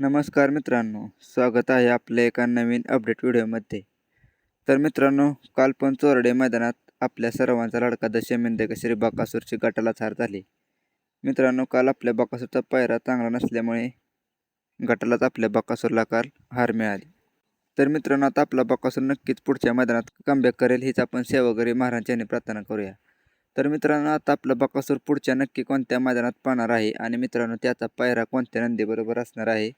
नमस्कार मित्रांनो स्वागत आहे आपल्या एका नवीन अपडेट व्हिडिओमध्ये. तर मित्रांनो काल पण चोरडे मैदानात आपल्या सर्वांचा लाडका दशमिंद श्री बाकासूरची गटाला हार झाली. मित्रांनो काल आपल्या बाकासूरचा पायरा चांगला नसल्यामुळे गटालाच आपल्या बाकासूरला काल हार मिळाली. तर मित्रांनो आता आपला बाकासूर नक्कीच पुढच्या मैदानात कमबॅक करेल हीच आपण सेवागरी महाराज यांनी प्रार्थना करूया. तर मित्रांनो आता आपला बकासूर पुढच्या नक्की कोणत्या मैदानात पाहणार आहे आणि मित्रांनो त्याचा पायरा कोणत्या नंदीबरोबर असणार आहे?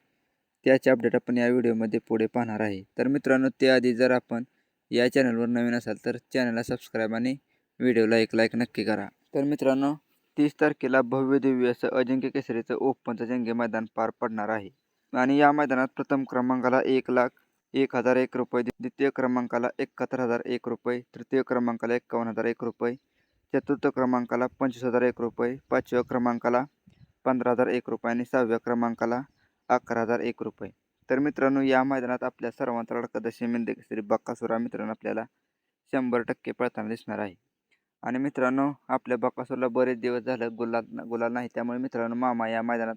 त्याचे अपडेट आपण या व्हिडिओमध्ये पुढे पाहणार आहे. तर मित्रांनो त्याआधी जर आपण या चॅनलवर नवीन असाल तर चॅनलला सबस्क्राईब आणि व्हिडिओला एक लाईक नक्की करा. तर मित्रांनो तीस तारखेला भव्य दिव्य असं अजिंक्य केसरीचं ओपनचं जंगे मैदान पार पडणार आहे. आणि या मैदानात प्रथम क्रमांकाला एक लाख एक हजार एक रुपये द्वितीय क्रमांकाला एकाहत्तर हजार एक रुपये तृतीय क्रमांकाला एकावन्न हजार एक रुपये चतुर्थ क्रमांकाला पंचवीस हजार एक रुपये पाचव्या क्रमांकाला पंधरा हजार एक रुपये आणि सहाव्या क्रमांकाला अकरा हजार एक रुपये. तर मित्रांनो या मैदानात आपल्या सर्वांचा लडका दशमी श्री बक्कासुरा मित्रांनो आपल्याला शंभर टक्के पळताना दिसणार आहे. आणि मित्रांनो आपल्या बक्कासूरला बरेच दिवस झालं गुलाल गुलाल नाही त्यामुळे मित्रांनो मामा या मैदानात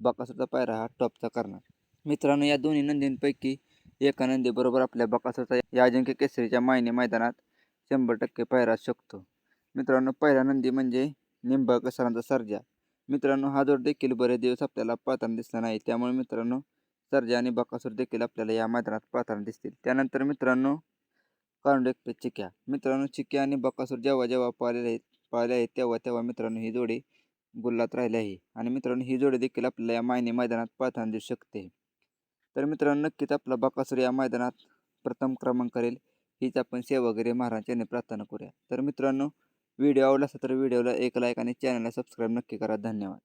बकासूरचा पायरा हा टॉपचा करणार. मित्रांनो या दोन्ही नंदींपैकी एका नंदीबरोबर आपल्या बकासूरचा या अजिंक्य केसरीच्या मायने मैदानात शंभर टक्के पायरा शकतो मित्रांनो पहिला नंदी म्हणजे निंबाळकर सरांचा सर्जा. मित्रांनो हा जोड देखील बरेच दिवस आपल्याला पाहताना दिसला नाही. त्यामुळे मित्रांनो सर्जा आणि बकासूर देखील आपल्याला या मैदानात पाहताना दिसतील. त्यानंतर मित्रांनो कारुंड चिक्या. मित्रांनो चिक्या आणि बकासूर जेव्हा जेव्हा पाळलेले आहेत पाळले आहेत तेव्हा तेव्हा मित्रांनो ही जोडी गुल्लात राहिली आहे. आणि मित्रांनो ही जोडी देखील आपल्याला या मायने मैदानात पाहताना दिसू शकते. तर मित्रांनो नक्कीच आपला बकासूर या मैदानात प्रथम क्रमांक करेल. हीच आपण सेवागिरी महाराज यांनी प्रार्थना करूया. तर मित्रांनो व्हिडिओ आवडला असेल तर व्हिडिओला एक लाईक आणि चॅनलला सबस्क्राईब नक्की करा. धन्यवाद.